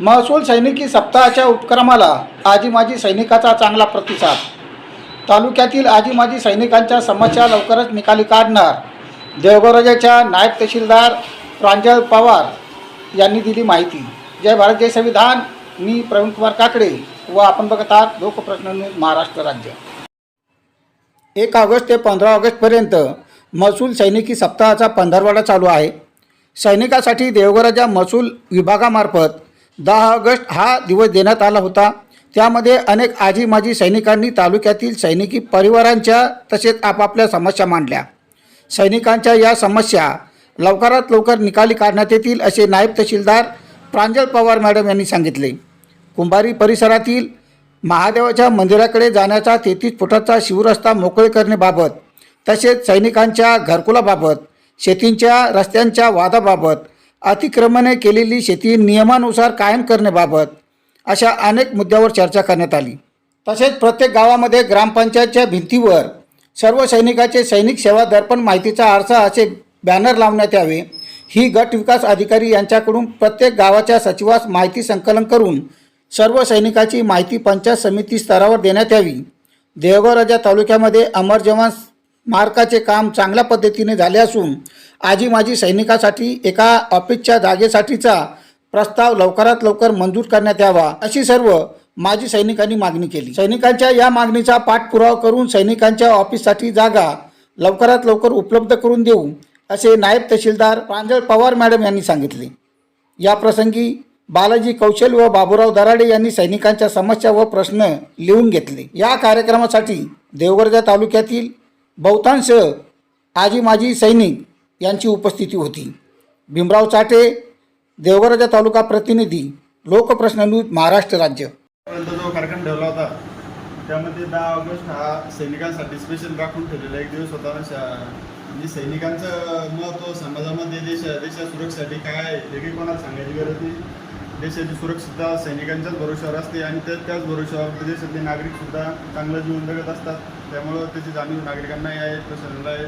महसूल सैनिकी सप्ताहाच्या उपक्रमाला आजी माजी सैनिकाचा चांगला प्रतिसाद. तालुक्यातील आजी माजी सैनिकांच्या समस्या लवकरच निकाली काढणार. देवगराजाच्या नायब तहसीलदार प्रांजल पवार यांनी दिली माहिती. जय भारत जय संविधान. मी प्रवीण कुमार काकडे व आपण बघत आहात लोकप्रश्न न्यूज महाराष्ट्र राज्य. एक ऑगस्ट ते पंधरा ऑगस्टपर्यंत महसूल सैनिकी सप्ताहाचा पंधरवाडा चालू आहे. सैनिकासाठी देवगराच्या महसूल विभागामार्फत दहा ऑगस्ट हा दिवस देण्यात आला होता. त्यामध्ये अनेक आजी माजी सैनिकांनी तालुक्यातील सैनिकी परिवारांच्या तसेच आपापल्या समस्या मांडल्या. सैनिकांच्या या समस्या लवकरात लवकर निकाली काढण्यात येतील असे नायब तहसीलदार प्रांजल पवार मॅडम यांनी सांगितले. कुंभारी परिसरातील महादेवाच्या मंदिराकडे जाण्याचा तेहतीस फुटाचा शिवरस्ता मोकळे करण्याबाबत तसेच सैनिकांच्या घरकुलाबाबत शेतींच्या रस्त्यांच्या वादाबाबत अतिक्रमणे केलेली शेती नियमानुसार कायम करण्याबाबत अशा अनेक मुद्द्यावर चर्चा करण्यात आली. तसेच प्रत्येक गावामध्ये ग्रामपंचायतच्या भिंतीवर सर्व सैनिकाचे सैनिक सेवा दर्पण माहितीचा आरसा असे बॅनर लावण्यात यावे. ही गट विकास अधिकारी यांच्याकडून प्रत्येक गावाच्या सचिवास माहिती संकलन करून सर्व सैनिकाची माहिती पंचायत समिती स्तरावर देण्यात यावी. देवगाव तालुक्यामध्ये अमर जवान मार्काचे काम चांगल्या पद्धतीने झाले असून आजी माजी सैनिकासाठी एका ऑफिसच्या जागेसाठीचा प्रस्ताव लवकरात लवकर मंजूर करण्यात यावा अशी सर्व माजी सैनिकांनी मागणी केली. सैनिकांच्या या मागणीचा पाठपुरावा करून सैनिकांच्या ऑफिससाठी जागा लवकरात लवकर उपलब्ध करून देऊ असे नायब तहसीलदार प्रांजळ पवार मॅडम यांनी सांगितले. या प्रसंगी बालाजी कौशल व बाबूराव दराडे यांनी सैनिकांच्या समस्या व प्रश्न लिहून घेतले. या कार्यक्रमासाठी देवगर्जा तालुक्यातील बहुतांश आजी माजी सैनिक यांची उपस्थिती होती. भीमराव चाटे देवगराजा तालुका प्रतिनिधी लोकप्रश्न न्यूज महाराष्ट्र राज्य. जो कार्यक्रम ठेवला होता त्यामध्ये दहा ऑगस्ट हा सैनिकांसाठी स्पेशल राखून ठेवलेला एक दिवस होता. ना म्हणजे सैनिकांचं महत्त्व समाजामध्ये देश देशा सुरक्षेसाठी काय आहे हे काही कोणाला सांगायची गरज नाही. देशाची सुरक्षितता सैनिकांच्याच भरोश्यावर असते आणि त्या त्याच भरोश्यावर देशातले नागरिकसुद्धा चांगलं जीवन जगत असतात. त्यामुळं त्याची जाणीव नागरिकांनाही आहे प्रशासनाला आहे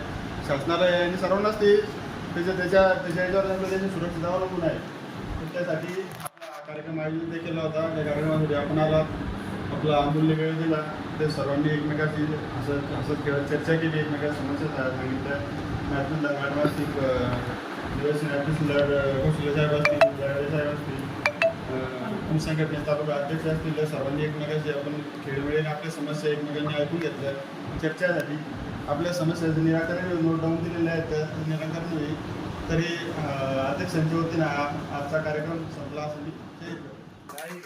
शासनाला आहे आणि सर्वांनाच ते त्याच्या त्याच्या त्याच्या याच्यावर त्याची सुरक्षितता अवलंबून आहे. त्यासाठी हा कार्यक्रम आयोजित देखील केला होता. त्या कार्यक्रमामध्ये आपण आला आपला अमूल्य वेळ दिला. ते सर्वांनी एकमेकाची असं असं खेळत चर्चा केली. एकमेकांच्या समस्या सांगितल्या. मॅथमॅथला मॅडम असतील दिवस मॅथमॅथला कौशल्य साहेब असतील साहेब असतील अं, संघटनेचे तालुका अध्यक्ष असतील सर्वांनी एकमेकांशी आपण खेळवेळीने आपल्या समस्या एकमेकांनी ऐकून घेतल्या चर्चा झाली. आपल्या समस्याचं निराकरण नोट डाऊन दिलेलं आहेत त्याचं निराकरण होईल. तरी अध्यक्षांच्या वतीनं हा आजचा कार्यक्रम संपला असं मी जाहीर काही